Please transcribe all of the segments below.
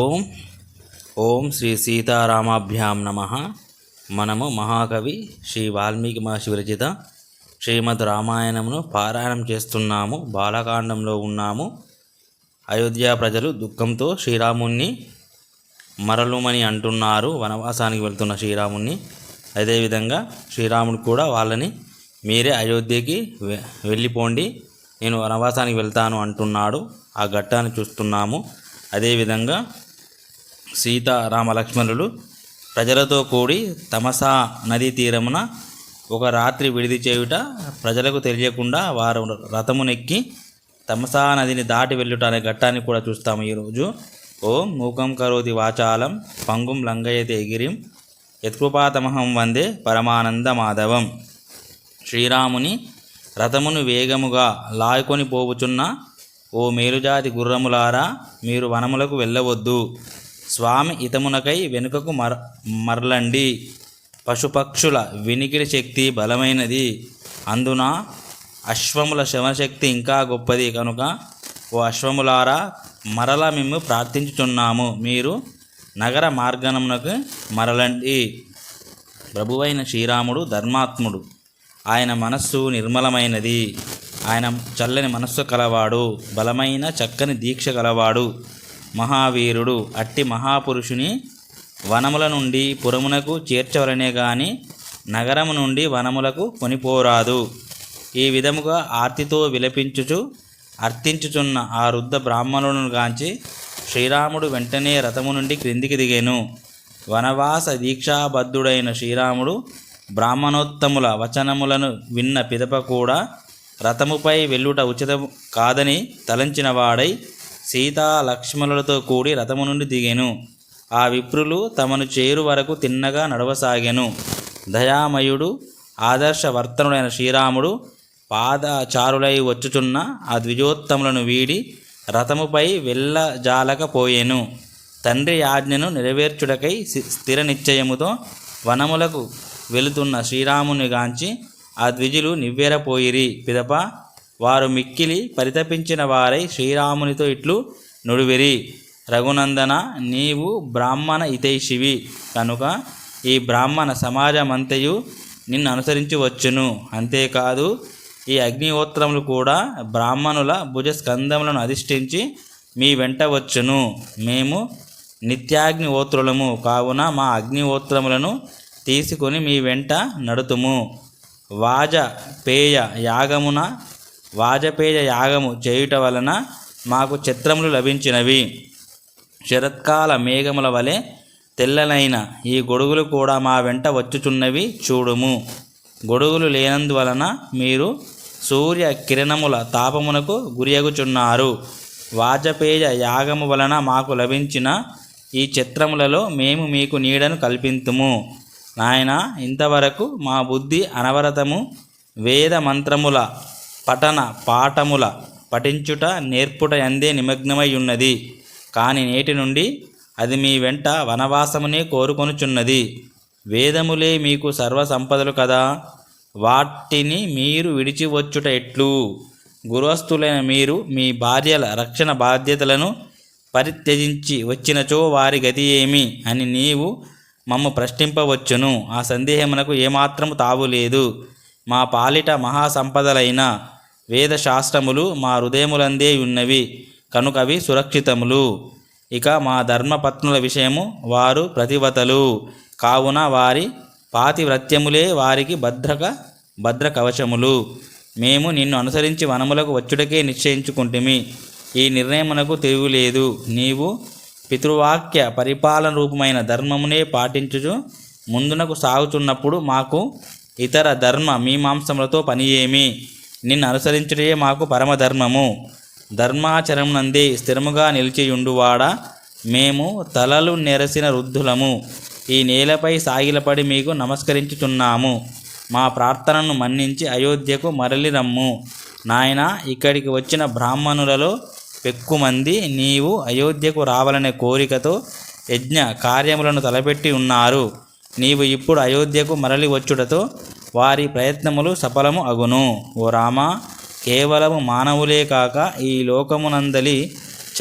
ఓం ఓం శ్రీ సీతారామాభ్యాం నమ. మనము మహాకవి శ్రీ వాల్మీకి మహర్షి విరచిత శ్రీమద్ రామాయణమును పారాయణం చేస్తున్నాము. బాలకాండంలో ఉన్నాము. అయోధ్య ప్రజలు దుఃఖంతో శ్రీరాముణ్ణి మరలుమని అంటున్నారు. వనవాసానికి వెళ్తున్న శ్రీరాముణ్ణి. అదేవిధంగా శ్రీరాముడు కూడా వాళ్ళని మీరే అయోధ్యకి వె- వెళ్ళిపోండి. నేను వనవాసానికి వెళ్తాను అంటున్నాడు. ఆ ఘట్టాన్ని చూస్తున్నాము. అదేవిధంగా సీత లక్ష్మణులు ప్రజలతో కూడి తమసా నదీ తీరమున ఒక రాత్రి విడిది చేయుట ప్రజలకు తెలియకుండా వారు రథమునెక్కి తమసా నదిని దాటి వెళ్ళుట అనే ఘట్టాన్ని కూడా చూస్తాము ఈరోజు ఓం మూకం కరోతి వాచాలం పంగుం లంఘయతే ఎగిరిం. యత్కృపాతమహం వందే పరమానంద మాధవం శ్రీరాముని రథమును వేగముగా లాయుకొని పోవుచున్న ఓ మేలుజాతి గుర్రములారా మీరు వనములకు వెళ్ళవద్దు. స్వామి ఇతమునకై వెనుకకు మర మరలండి. పశుపక్షుల వినికిడి శక్తి బలమైనది. అందున అశ్వముల శవశక్తి ఇంకా గొప్పది. కనుక ఓ అశ్వములారా మరల మేము ప్రార్థించుచున్నాము. మీరు నగర మార్గనమునకు మరలండి. ప్రభువైన శ్రీరాముడు ధర్మాత్ముడు. ఆయన మనస్సు నిర్మలమైనది. ఆయన చల్లని మనస్సు కలవాడు. బలమైన చక్కని దీక్ష కలవాడు మహావీరుడు అట్టి మహాపురుషుని వనముల నుండి పురమునకు చేర్చవలనే గాని నగరము నుండి వనములకు కొనిపోరాదు. ఈ విధముగా ఆర్తితో విలపించుచు అర్థించుచున్న ఆ వృద్ధ బ్రాహ్మణులను గాంచి శ్రీరాముడు వెంటనే రథము నుండి క్రిందికి దిగాను. వనవాస దీక్షాబద్ధుడైన శ్రీరాముడు బ్రాహ్మణోత్తముల వచనములను విన్న పిదప కూడా రథముపై వెళ్ళుట ఉచితం కాదని తలంచినవాడై సీతా లక్ష్మణులతో కూడి రథము నుండి దిగెను. ఆ విప్రులు తమను చేరు వరకు తిన్నగా నడవసాగెను. దయామయుడు ఆదర్శవర్తనుడైన శ్రీరాముడు పాదచారులై వచ్చుచున్న ఆ ద్విజోత్తములను వీడి రథముపై వెళ్ళజాలకపోయెను తండ్రి ఆజ్ఞను నెరవేర్చుటకై స్థిర నిశ్చయముతో వనములకు వెళుతున్న శ్రీరాముని గాంచి ఆ ద్విజులు నివ్వెరపోయిరి. పిదప వారు మిక్కిలి పరితపించిన వారై శ్రీరామునితో ఇట్లు నుడివిరి. రఘునందన నీవు బ్రాహ్మణ ఇతైషివి కనుక ఈ బ్రాహ్మణ సమాజమంతయు నిన్ను అనుసరించి వచ్చును అంతేకాదు ఈ అగ్నిహోత్రములు కూడా బ్రాహ్మణుల భుజ స్కందములను అధిష్ఠించి మీ వెంట వచ్చును. మేము నిత్యాగ్నిహోత్రులము. కావున మా అగ్నిహోత్రములను తీసుకొని మీ వెంట నడుతుము. వాజ పేయ యాగమున వాజపేయ యాగము చేయుట వలన మాకు చిత్రములు లభించినవి. శరత్కాల మేఘముల వలె తెల్లనైన ఈ గొడుగులు కూడా మా వెంట వచ్చుచున్నవి చూడుము. గొడుగులు లేనందువలన మీరు సూర్య కిరణముల తాపమునకు గురియగుచున్నారు వాజపేయ యాగము వలన మాకు లభించిన ఈ చిత్రములలో మేము మీకు నీడను కల్పింతుము. నాయన ఇంతవరకు మా బుద్ధి అనవరతము వేద మంత్రముల పఠన పాఠముల పఠించుట నేర్పుట ఎందే నిమగ్నమై ఉన్నది. కాని నేటి నుండి అది మీ వెంట వనవాసమునే కోరుకొనుచున్నది. వేదములే మీకు సర్వ సంపదలు కదా. వాటిని మీరు విడిచి వచ్చుట ఎట్లు? గురువస్తులైన మీరు మీ భార్యల రక్షణ బాధ్యతలను పరిత్యజించి వచ్చినచో వారి గతి ఏమి అని నీవు మమ్ము ప్రశ్నింపవచ్చును. ఆ సందేహమునకు ఏమాత్రము తావులేదు. మా పాలిట మహాసంపదలైన వేదశాస్త్రములు మా హృదయములందే ఉన్నవి కనుక అవి సురక్షితములు. ఇక మా ధర్మపత్నుల విషయము వారు ప్రతివతలు కావున వారి పాతివ్రత్యములే వారికి భద్రక భద్ర కవచములు మేము నిన్ను అనుసరించి వనములకు వచ్చుటకే నిశ్చయించుకుంటుమి. ఈ నిర్ణయమునకు తిరుగులేదు నీవు పితృవాక్య పరిపాలన రూపమైన ధర్మమునే పాటించుచు ముందునకు సాగుతున్నప్పుడు మాకు ఇతర ధర్మ మీమాంసములతో పని ఏమి నిన్ను అనుసరించుటే మాకు పరమధర్మము. ధర్మాచరణందే స్థిరముగా నిలిచియుండువాడా మేము తలలు నెరసిన వృద్ధులము. ఈ నేలపై సాగిలపడి మీకు నమస్కరించుచున్నాము. మా ప్రార్థనను మన్నించి అయోధ్యకు మరలి రమ్ము. నాయన ఇక్కడికి వచ్చిన బ్రాహ్మణులలో పెక్కుమంది నీవు అయోధ్యకు రావాలనే కోరికతో యజ్ఞ కార్యములను తలపెట్టి ఉన్నారు. నీవు ఇప్పుడు అయోధ్యకు మరలి వచ్చుటతో వారి ప్రయత్నములు సఫలము అగును. ఓ రామ కేవలము మానవులే కాక ఈ లోకమునందలి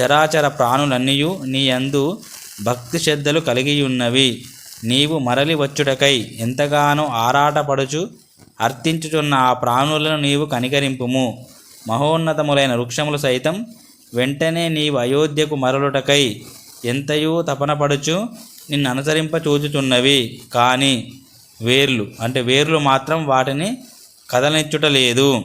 చరాచర ప్రాణులన్నీయు నీ యందు భక్తి శ్రద్ధలు కలిగి ఉన్నవి నీవు మరలి వచ్చుటకై ఎంతగానో ఆరాటపడుచు అర్థించుచున్న ఆ ప్రాణులను నీవు కనికరింపుము. మహోన్నతములైన వృక్షములు సైతం వెంటనే నీవు అయోధ్యకు మరలుటకై ఎంతయో తపనపడుచు నిన్ను అనుసరింప చూచుచున్నవి. కానీ వేర్లు. అంటే వేర్లు మాత్రం వాటిని కదలనిచ్చుట లేదు.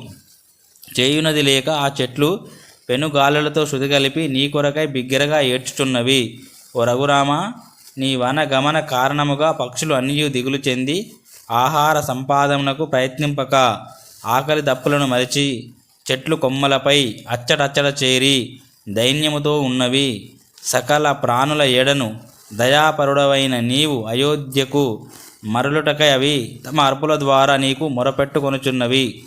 చేయునది లేక ఆ చెట్లు పెనుగాలులతో శృతి కలిపి నీ కొరకై బిగ్గరగా ఏడ్చుచున్నవి. ఓ రఘురామ నీ వన గమన కారణముగా పక్షులు అన్నీ దిగులు చెంది ఆహార సంపాదనకు ప్రయత్నింపక ఆకలి దప్పులను మరిచి చెట్లు కొమ్మలపై అచ్చటచ్చట చేరి దైన్యముతో ఉన్నవి. సకల ప్రాణుల ఎడను దయాపరుడవైన నీవు అయోధ్యకు మరలుటకై అవి తమ అర్పుల ద్వారా నీకు మొరపెట్టుకొనుచున్నవి.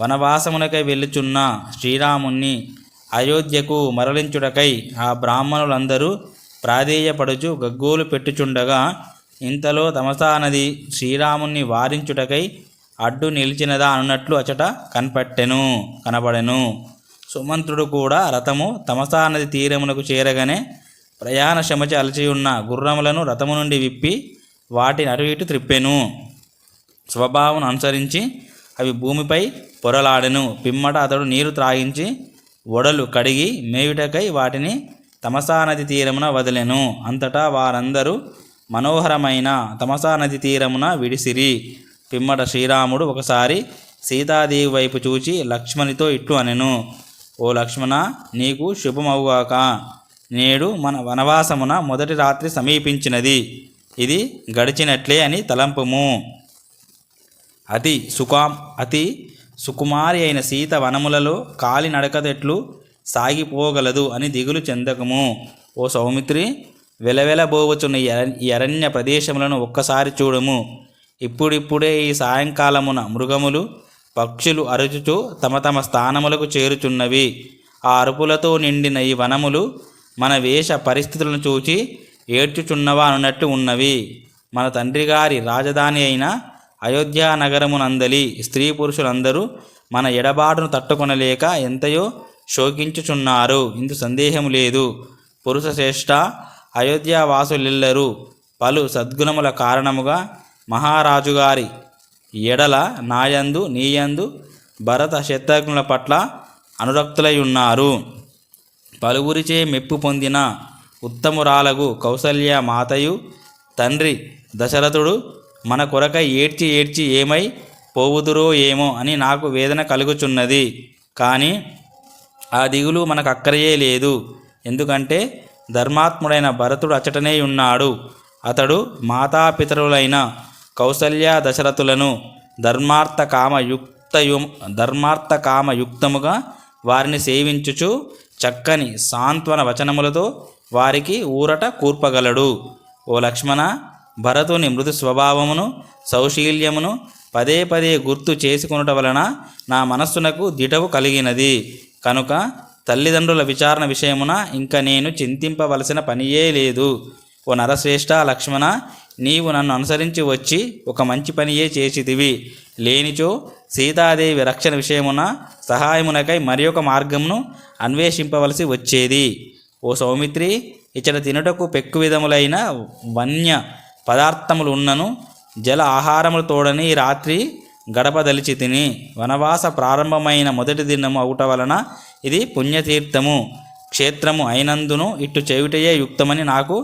వనవాసమునకై వెళ్ళుచున్న శ్రీరాముణ్ణి అయోధ్యకు మరలించుటకై ఆ బ్రాహ్మణులందరూ ప్రాధేయపడుచు గగ్గోలు పెట్టుచుండగా ఇంతలో తమసానది శ్రీరాముణ్ణి వారించుటకై అడ్డు నిలిచినదా అన్నట్లు అచట కనపట్టెను కనబడెను. సుమంత్రుడు కూడా రథము తమసా నది తీరమునకు చేరగానే ప్రయాణ శమచి అలచి ఉన్న గుర్రములను రథము నుండి విప్పి వాటిని అటు ఇటు త్రిప్పెను. స్వభావం అనుసరించి అవి భూమిపై పొరలాడెను. పిమ్మట అతడు నీరు త్రాగించి ఒడలు కడిగి మేయుటకై వాటిని తమసా నది తీరమున వదిలెను. అంతటా వారందరూ మనోహరమైన తమసా నది తీరమున విడిసిరి. పిమ్మట శ్రీరాముడు ఒకసారి సీతాదేవి వైపు చూచి లక్ష్మణితో ఇట్లు అనెను. ఓ లక్ష్మణ నీకు శుభమవుగాక. నేడు మన వనవాసమున మొదటి రాత్రి సమీపించినది. ఇది గడిచినట్లే అని తలంపుము. అతి సుఖాం అతి సుకుమారి అయిన సీత వనములలో కాలి నడకదెట్లు సాగిపోగలదు అని దిగులు చెందకము. ఓ సౌమిత్రి వెలవెలబోవచ్చున్న ఈ ఈ అరణ్య ప్రదేశములను ఒక్కసారి చూడము. ఇప్పుడిప్పుడే ఈ సాయంకాలమున మృగములు పక్షులు అరుచుచు తమ తమ స్థానములకు చేరుచున్నవి. ఆ అరుపులతో నిండిన ఈ వనములు మన వేష పరిస్థితులను చూచి ఏడ్చుచున్నవా అన్నట్టు ఉన్నవి. మన తండ్రి గారి రాజధాని అయిన అయోధ్యా నగరమునందలి స్త్రీ పురుషులందరూ మన ఎడబాటును తట్టుకొనలేక ఎంతయో శోకించుచున్నారు. ఇందు సందేహం లేదు. పురుష శ్రేష్ఠ అయోధ్య పలు సద్గుణముల కారణముగా మహారాజు గారి ఎడల నాయందు నీయందు భరత శత్రుఘ్నుల పట్ల అనురక్తులై ఉన్నారు. పలువురిచే మెప్పు పొందిన ఉత్తమురాలగు కౌసల్య మాతయు తండ్రి దశరథుడు మన కొరకై ఏడ్చి ఏడ్చి ఏమై పోవుదురో ఏమో అని నాకు వేదన కలుగుచున్నది. కానీ ఆ దిగులు మనకు అక్కరయే లేదు. ఎందుకంటే ధర్మాత్ముడైన భరతుడు అచటనే ఉన్నాడు. అతడు మాతాపితరులైన కౌసల్య దశరథులను ధర్మార్థ కామయుక్తయు ధర్మార్థ కామయుక్తముగా వారిని సేవించుచు చక్కని సాంత్వన వచనములతో వారికి ఊరట కూర్పగలడు. ఓ లక్ష్మణ భరతుని మృదు స్వభావమును సౌశీల్యమును పదే పదే గుర్తు చేసుకొనుట వలన నా మనస్సునకు దిటవు కలిగినది. కనుక తల్లిదండ్రుల విచారణ విషయమున ఇంక నేను చింతింపవలసిన పనియే లేదు. ఓ నరశ్రేష్ఠ లక్ష్మణ నీవు నన్ను అనుసరించి వచ్చి ఒక మంచి పనియే చేసిదివి లేనిచో సీతాదేవి రక్షణ విషయమున సహాయమునకై మరి ఒక మార్గమును అన్వేషింపవలసి వచ్చేది. ఓ సౌమిత్రి ఇచ్చట తినుటకు పెక్కు విధములైన వన్య పదార్థములు ఉన్నను జల ఆహారములు తోడని ఈ రాత్రి గడపదలిచి తిని వనవాస ప్రారంభమైన మొదటి దినము అవుట వలన ఇది పుణ్యతీర్థము. క్షేత్రము అయినందును ఇట్టు చెవిటయే యుక్తమని నాకు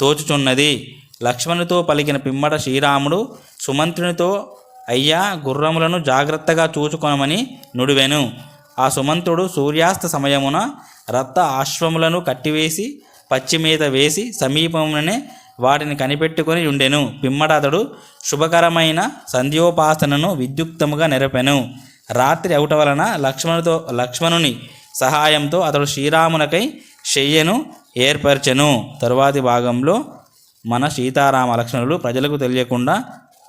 తోచుచున్నది. లక్ష్మణుతో పలికిన పిమ్మట శ్రీరాముడు సుమంత్రునితో అయ్యా గుర్రములను జాగ్రత్తగా చూచుకొనమని నుడివెను. ఆ సుమంతుడు సూర్యాస్త సమయమున రక్త ఆశ్వములను కట్టివేసి పచ్చిమీద వేసి సమీపముననే వాటిని కనిపెట్టుకొని ఉండెను పిమ్మట అతడు శుభకరమైన సంధ్యోపాసనను విద్యుక్తముగా నెరపెను. రాత్రి అవుట వలన లక్ష్మణుతో లక్ష్మణుని సహాయంతో అతడు శ్రీరామునకై శయ్యను ఏర్పరచెను. తరువాతి భాగంలో మన సీతారామ లక్ష్మణులు ప్రజలకు తెలియకుండా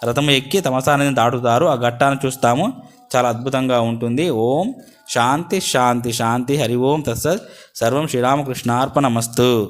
రథము ఎక్కి తమసానని దాటుతారు. ఆ ఘట్టాన్ని చూస్తాము. చాలా అద్భుతంగా ఉంటుంది. ఓం శాంతి శాంతి శాంతి. హరి ఓం తత్సత్. సర్వం శ్రీరామకృష్ణార్పణమస్తు.